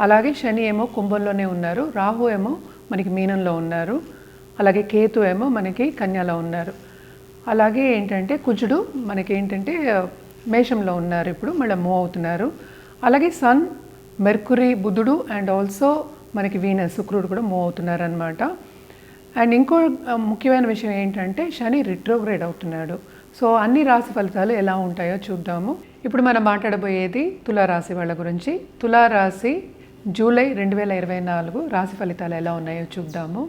అలాగే శని ఏమో కుంభంలోనే ఉన్నారు రాహు ఏమో మనకి మీనంలో ఉన్నారు అలాగే కేతు ఏమో మనకి కన్యాలో ఉన్నారు. అలాగే ఏంటంటే కుజుడు మనకి ఏంటంటే మేషంలో ఉన్నారు ఇప్పుడు మళ్ళీ మూవ్ అవుతున్నారు. అలాగే సన్ మెర్కురీ బుధుడు అండ్ ఆల్సో మనకి వీనస్ శుక్రుడు కూడా మూవ్ అవుతున్నారు అనమాట అండ్ ఇంకో ముఖ్యమైన విషయం ఏంటంటే శని రిట్రోగ్రేడ్ అవుతున్నాడు. సో అన్ని రాశి ఫలితాలు ఎలా ఉంటాయో చూద్దాము. ఇప్పుడు మనం మాట్లాడబోయేది తులారాశి వాళ్ళ గురించి. తులారాశి జూలై రెండు వేల ఇరవై నాలుగు రాశి ఫలితాలు ఎలా ఉన్నాయో చూద్దాము.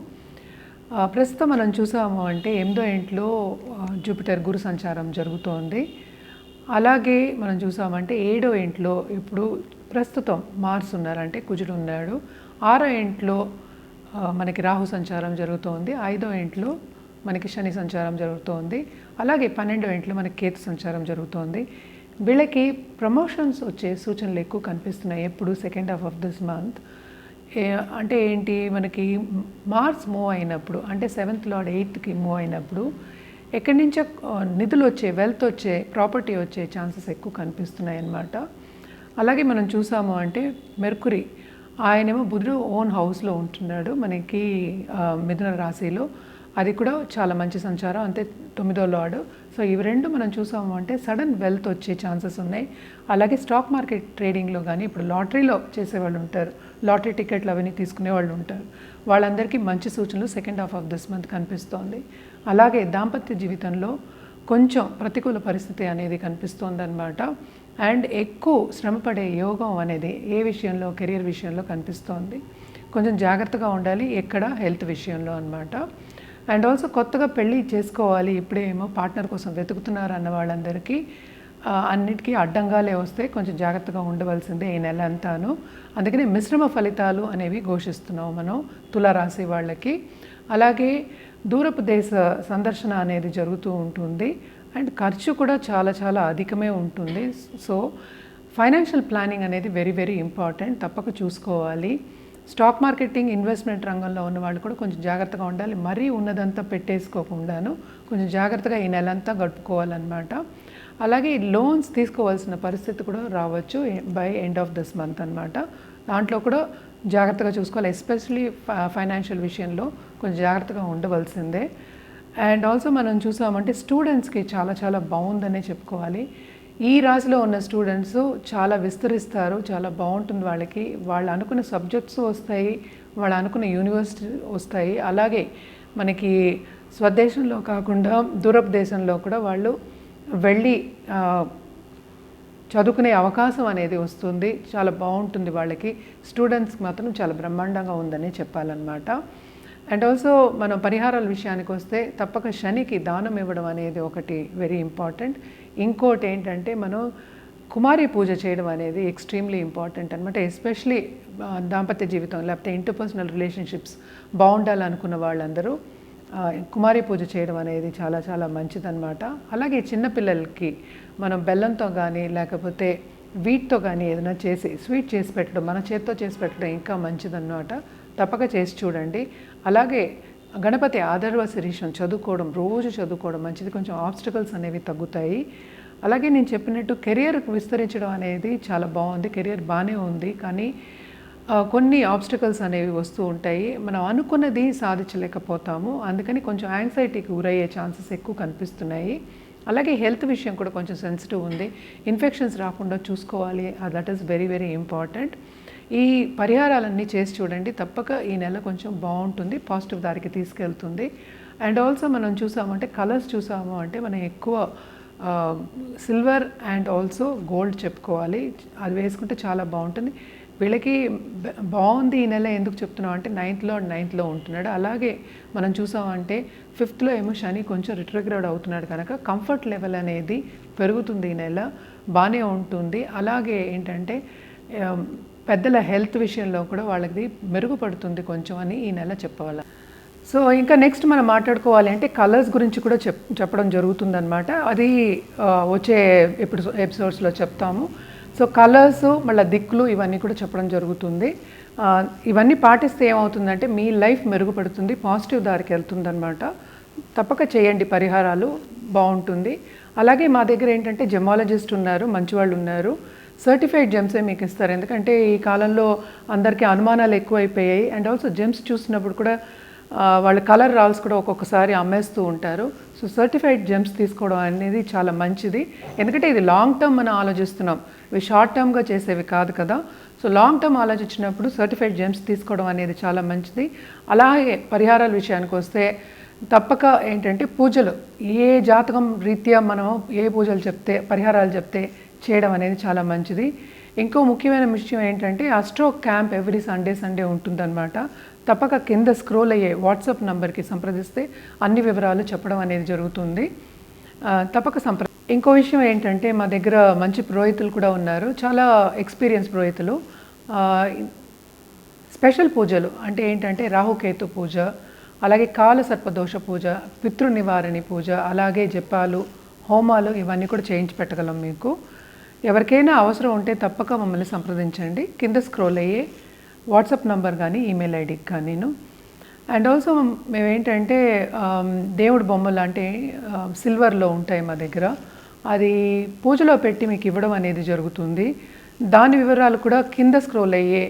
ప్రస్తుతం మనం చూసాము అంటే ఎనిమిదో ఇంట్లో జూపిటర్ గురు సంచారం జరుగుతోంది. అలాగే మనం చూసామంటే ఏడో ఇంట్లో ఇప్పుడు ప్రస్తుతం మార్స్ ఉన్నారంటే కుజుడు ఉన్నాడు. ఆరో ఇంట్లో మనకి రాహు సంచారం జరుగుతోంది. ఐదో ఇంట్లో మనకి శని సంచారం జరుగుతోంది. అలాగే పన్నెండో ఇంట్లో మనకి కేతు సంచారం జరుగుతోంది. వీళ్ళకి ప్రమోషన్స్ వచ్చే సూచనలు ఎక్కువ కనిపిస్తున్నాయి ఎప్పుడు second half of this month అంటే ఏంటి మనకి మార్స్ మూవ్ అయినప్పుడు అంటే సెవెంత్ లార్డ్ ఎయిత్కి మూవ్ అయినప్పుడు ఎక్కడి నుంచో నిధులు వచ్చే వెల్త్ వచ్చే ప్రాపర్టీ వచ్చే ఛాన్సెస్ ఎక్కువ కనిపిస్తున్నాయి అన్నమాట. అలాగే మనం చూసాము అంటే మెర్కురీ ఆయనేమో బుధుడు ఓన్ హౌస్లో ఉంటున్నాడు మనకి మిథున రాశిలో. అది కూడా చాలా మంచి సంచారం. అంతే తొమ్మిదో లార్డు సో ఇవి రెండు మనం చూసాము అంటే సడన్ వెల్త్ వచ్చే ఛాన్సెస్ ఉన్నాయి. అలాగే స్టాక్ మార్కెట్ ట్రేడింగ్లో కానీ ఇప్పుడు లాటరీలో చేసేవాళ్ళు ఉంటారు. లాటరీ టికెట్లు అవన్నీ తీసుకునే వాళ్ళు ఉంటారు. వాళ్ళందరికీ మంచి సూచనలు second half of this month కనిపిస్తోంది. అలాగే దాంపత్య జీవితంలో కొంచెం ప్రతికూల పరిస్థితి అనేది కనిపిస్తోందనమాట అండ్ ఎక్కువ శ్రమపడే యోగం అనేది ఏ విషయంలో కెరియర్ విషయంలో కనిపిస్తోంది. కొంచెం జాగ్రత్తగా ఉండాలి ఎక్కడ హెల్త్ విషయంలో అనమాట అండ్ ఆల్సో కొత్తగా పెళ్ళి చేసుకోవాలి ఇప్పుడేమో పార్ట్నర్ కోసం వెతుకుతున్నారు అన్న వాళ్ళందరికీ అన్నిటికీ అడ్డంగాలే వస్తే కొంచెం జాగ్రత్తగా ఉండవలసిందే ఈ నెల అంతాను. అందుకనే మిశ్రమ ఫలితాలు అనేవి ఘోషిస్తున్నాం మనం తులారాశి వాళ్ళకి. అలాగే దూరపు దేశ సందర్శన అనేది జరుగుతూ ఉంటుంది. అండ్ ఖర్చు కూడా చాలా చాలా అధికమే ఉంటుంది. సో ఫైనాన్షియల్ ప్లానింగ్ అనేది వెరీ వెరీ ఇంపార్టెంట్. తప్పక చూసుకోవాలి. స్టాక్ మార్కెటింగ్ ఇన్వెస్ట్మెంట్ రంగంలో ఉన్న వాళ్ళు కూడా కొంచెం జాగ్రత్తగా ఉండాలి. మరీ ఉన్నదంతా పెట్టేసుకోకుండాను కొంచెం జాగ్రత్తగా ఈ నెలంతా గడుపుకోవాలన్నమాట. అలాగే లోన్స్ తీసుకోవాల్సిన పరిస్థితి కూడా రావచ్చు by end of this month అనమాట దాంట్లో కూడా జాగ్రత్తగా చూసుకోవాలి. ఎస్పెషలీ ఫైనాన్షియల్ విషయంలో కొంచెం జాగ్రత్తగా ఉండవలసిందే. అండ్ ఆల్సో మనం చూసామంటే స్టూడెంట్స్కి చాలా చాలా బాగుందనే చెప్పుకోవాలి. ఈ రాశిలో ఉన్న స్టూడెంట్స్ చాలా విస్తరిస్తారు చాలా బాగుంటుంది వాళ్ళకి. వాళ్ళు అనుకున్న సబ్జెక్ట్స్ వస్తాయి వాళ్ళు అనుకున్న యూనివర్సిటీ వస్తాయి. అలాగే మనకి స్వదేశంలో కాకుండా దూరపు దేశంలో కూడా వాళ్ళు వెళ్ళి చదువుకునే అవకాశం అనేది వస్తుంది. చాలా బాగుంటుంది వాళ్ళకి. స్టూడెంట్స్కి మాత్రం చాలా బ్రహ్మాండంగా ఉందని చెప్పాలన్నమాట. అండ్ ఆల్సో మనం పరిహారాల విషయానికి వస్తే తప్పక శనికి దానం ఇవ్వడం అనేది ఒకటి వెరీ ఇంపార్టెంట్ ఇంకోటి ఏంటంటే మనం కుమారి పూజ చేయడం అనేది ఎక్స్ట్రీమ్లీ ఇంపార్టెంట్ అనమాట ఎస్పెషలీ దాంపత్య జీవితం లేకపోతే ఇంటర్పర్సనల్ రిలేషన్షిప్స్ బాగుండాలనుకున్న వాళ్ళందరూ కుమారి పూజ చేయడం అనేది చాలా చాలా మంచిదన్నమాట. అలాగే చిన్నపిల్లలకి మనం బెల్లంతో కానీ లేకపోతే వీటితో కానీ ఏదైనా చేసి స్వీట్ చేసి పెట్టడం మన చేత్తో చేసి పెట్టడం ఇంకా మంచిదన్నమాట. తప్పక చేసి చూడండి. అలాగే గణపతి ఆధర్వ శిరీషం చదువుకోవడం రోజు చదువుకోవడం మంచిది. కొంచెం ఆబ్స్టకల్స్ అనేవి తగ్గుతాయి. అలాగే నేను చెప్పినట్టు కెరియర్ విస్తరించడం అనేది చాలా బాగుంది. కెరియర్ బాగానే ఉంది. కానీ కొన్ని ఆబ్స్టకల్స్ అనేవి వస్తూ ఉంటాయి. మనం అనుకున్నది సాధించలేకపోతాము. అందుకని కొంచెం యాంగ్జైటీకి గురయ్యే ఛాన్సెస్ ఎక్కువ కనిపిస్తున్నాయి. అలాగే హెల్త్ విషయం కూడా కొంచెం సెన్సిటివ్ ఉంది. ఇన్ఫెక్షన్స్ రాకుండా చూసుకోవాలి. That is very very important ఈ పరిహారాలన్నీ చేసి చూడండి. తప్పక ఈ నెల కొంచెం బాగుంటుంది పాజిటివ్ దారికి తీసుకెళ్తుంది. అండ్ ఆల్సో మనం చూసామంటే కలర్స్ చూసాము అంటే మనం ఎక్కువ సిల్వర్ అండ్ ఆల్సో గోల్డ్ చెప్పుకోవాలి. అది వేసుకుంటే చాలా బాగుంటుంది. వీళ్ళకి బాగుంది ఈ నెల ఎందుకు చెప్తున్నాం అంటే నైన్త్లో నైన్త్లో ఉంటున్నాడు. అలాగే మనం చూసామంటే ఫిఫ్త్లో ఏమో శని కొంచెం రిట్రగ్రేడ్ అవుతున్నాడు కనుక కంఫర్ట్ లెవెల్ అనేది పెరుగుతుంది ఈ నెల. బాగానే ఉంటుంది. అలాగే ఏంటంటే పెద్దల హెల్త్ విషయంలో కూడా వాళ్ళకి మెరుగుపడుతుంది కొంచెం అని ఈ నెల చెప్పవల. సో ఇంకా నెక్స్ట్ మనం మాట్లాడుకోవాలి అంటే కలర్స్ గురించి కూడా చెప్ చెప్పడం జరుగుతుందనమాట అది వచ్చే ఎప్పుడు ఎపిసోడ్స్లో చెప్తాము. సో కలర్స్ మళ్ళీ దిక్కులు ఇవన్నీ కూడా చెప్పడం జరుగుతుంది. ఇవన్నీ పాటిస్తే ఏమవుతుందంటే మీ లైఫ్ మెరుగుపడుతుంది పాజిటివ్ దారికి వెళ్తుందనమాట తప్పక చేయండి పరిహారాలు బాగుంటుంది. అలాగే మా దగ్గర ఏంటంటే జెమాలజిస్ట్ ఉన్నారు మంచి వాళ్ళు ఉన్నారు. సర్టిఫైడ్ జెమ్సే మీకు ఇస్తారు. ఎందుకంటే ఈ కాలంలో అందరికీ అనుమానాలు ఎక్కువైపోయాయి. అండ్ ఆల్సో జెమ్స్ చూసినప్పుడు కూడా వాళ్ళ కలర్ రాల్స్ కూడా ఒక్కొక్కసారి అమ్మేస్తూ ఉంటారు. సో సర్టిఫైడ్ జెమ్స్ తీసుకోవడం అనేది చాలా మంచిది. ఎందుకంటే ఇది లాంగ్ టర్మ్ మనం ఆలోచిస్తున్నాం. ఇవి షార్ట్ టర్మ్గా చేసేవి కాదు కదా. సో లాంగ్ టర్మ్ ఆలోచించినప్పుడు సర్టిఫైడ్ జెమ్స్ తీసుకోవడం అనేది చాలా మంచిది. అలాగే పరిహారాల విషయానికి వస్తే తప్పక ఏంటంటే పూజలు. ఏ జాతకం రీత్యా మనం ఏ పూజలు చెప్తే పరిహారాలు చెప్తే చేయడం అనేది చాలా మంచిది. ఇంకో ముఖ్యమైన విషయం ఏంటంటే astro camp every Sunday Sunday ఉంటుందన్నమాట. తప్పక కింద స్క్రోల్ అయ్యే వాట్సాప్ నంబర్కి సంప్రదిస్తే అన్ని వివరాలు చెప్పడం అనేది జరుగుతుంది. తప్పక సంప్ర ఇంకో విషయం ఏంటంటే మా దగ్గర మంచి పురోహితులు కూడా ఉన్నారు. చాలా ఎక్స్పీరియన్స్ పురోహితులు. స్పెషల్ పూజలు అంటే ఏంటంటే రాహుకేతు పూజ అలాగే కాల సర్పదోష పూజ పితృ నివారణి పూజ అలాగే జపాలు హోమాలు ఇవన్నీ కూడా చేయించి పెట్టగలం మీకు. ఎవరికైనా అవసరం ఉంటే తప్పక మమ్మల్ని సంప్రదించండి. కింద స్క్రోల్ అయ్యే వాట్సాప్ నంబర్ కానీ ఈమెయిల్ ఐడికి కానీ నేను. అండ్ ఆల్సో మేమేంటంటే దేవుడు బొమ్మ బొమ్మలు అంటే సిల్వర్లో ఉంటాయి మా దగ్గర. అది పూజలో పెట్టి మీకు ఇవ్వడం అనేది జరుగుతుంది. దాని వివరాలు కూడా కింద స్క్రోల్ అయ్యే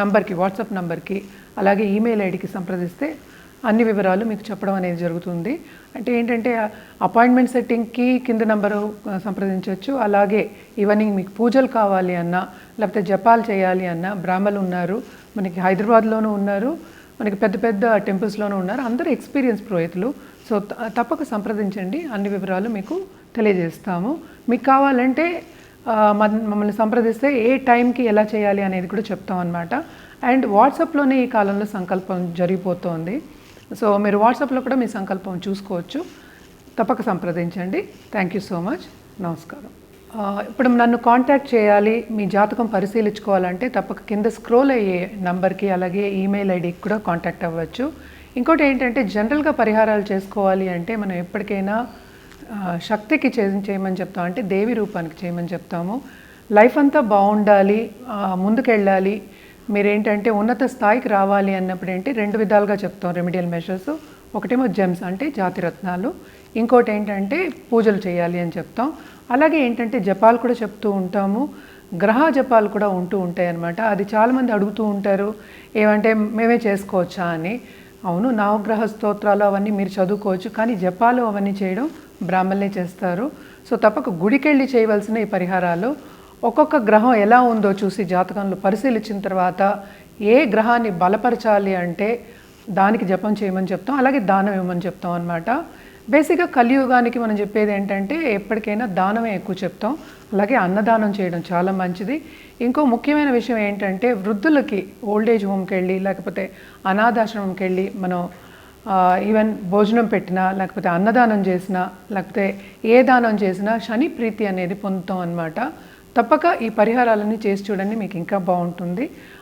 నంబర్కి వాట్సాప్ నంబర్కి అలాగే ఈమెయిల్ ఐడికి సంప్రదిస్తే అన్ని వివరాలు మీకు చెప్పడం అనేది జరుగుతుంది. అంటే ఏంటంటే అపాయింట్మెంట్ సెట్టింగ్కి కింద నంబరు సంప్రదించవచ్చు. అలాగే ఇవన్నీ మీకు పూజలు కావాలి అన్నా లేకపోతే జపాలు చేయాలి అన్నా బ్రాహ్మలు ఉన్నారు మనకి హైదరాబాద్లోనూ ఉన్నారు మనకి పెద్ద పెద్ద టెంపుల్స్లోనూ ఉన్నారు. అందరూ ఎక్స్పీరియన్స్ పురోహితులు. సో తప్పక సంప్రదించండి. అన్ని వివరాలు మీకు తెలియజేస్తాము. మీకు కావాలంటే మమ్మల్ని సంప్రదిస్తే ఏ టైంకి ఎలా చేయాలి అనేది కూడా చెప్తాం అనమాట అండ్ వాట్సాప్లోనే ఈ కాలంలో సంకల్పం జరిగిపోతోంది. సో మీరు వాట్సాప్లో కూడా మీ సంకల్పం చూసుకోవచ్చు. తప్పక సంప్రదించండి. థ్యాంక్ యూ సో మచ్ నమస్కారం. ఇప్పుడు నన్ను కాంటాక్ట్ చేయాలి మీ జాతకం పరిశీలించుకోవాలంటే తప్పక కింద స్క్రోల్ అయ్యే నంబర్కి అలాగే ఈమెయిల్ ఐడికి కూడా కాంటాక్ట్ అవ్వచ్చు. ఇంకోటి ఏంటంటే జనరల్గా పరిహారాలు చేసుకోవాలి అంటే మనం ఎప్పటికైనా శక్తికి చేయమని చెప్తాం. అంటే దేవి రూపానికి చేయమని చెప్తాము. లైఫ్ అంతా బాగుండాలి ముందుకెళ్ళాలి మీరేంటంటే ఉన్నత స్థాయికి రావాలి అన్నప్పుడు ఏంటి రెండు విధాలుగా చెప్తాం రెమిడియల్ మెషర్స్. ఒకటేమో జెమ్స్ అంటే జాతి రత్నాలు ఇంకోటి ఏంటంటే పూజలు చేయాలి అని చెప్తాం. అలాగే ఏంటంటే జపాలు కూడా చెప్తూ ఉంటాము. గ్రహ జపాలు కూడా ఉంటూ ఉంటాయి అన్నమాట అది చాలామంది అడుగుతూ ఉంటారు. ఏమంటే మేమే చేసుకోవచ్చా అని. అవును నవగ్రహ స్తోత్రాలు అవన్నీ మీరు చదువుకోవచ్చు. కానీ జపాలు అవన్నీ చేయడం బ్రాహ్మణులే చేస్తారు. సో తప్పక గుడికెళ్ళి చేయవలసిన ఈ పరిహారాలు. ఒక్కొక్క గ్రహం ఎలా ఉందో చూసి జాతకంలో పరిశీలించిన తర్వాత ఏ గ్రహాన్ని బలపరచాలి అంటే దానికి జపం చేయమని చెప్తాం అలాగే దానం ఇవ్వమని చెప్తాం అనమాట బేసిక్గా కలియుగానికి మనం చెప్పేది ఏంటంటే ఎప్పటికైనా దానమే ఎక్కువ చెప్తాం అలాగే అన్నదానం చేయడం చాలా మంచిది. ఇంకో ముఖ్యమైన విషయం ఏంటంటే వృద్ధులకి ఓల్డేజ్ హోమ్కి వెళ్ళి లేకపోతే అనాథాశ్రమంకి వెళ్ళి మనం ఈవెన్ భోజనం పెట్టినా లేకపోతే అన్నదానం చేసినా లేకపోతే ఏ దానం చేసినా శని ప్రీతి అనేది పొందుతాం అనమాట తప్పక ఈ పరిహారాలన్నీ చేసి చూడండి మీకు ఇంకా బాగుంటుంది.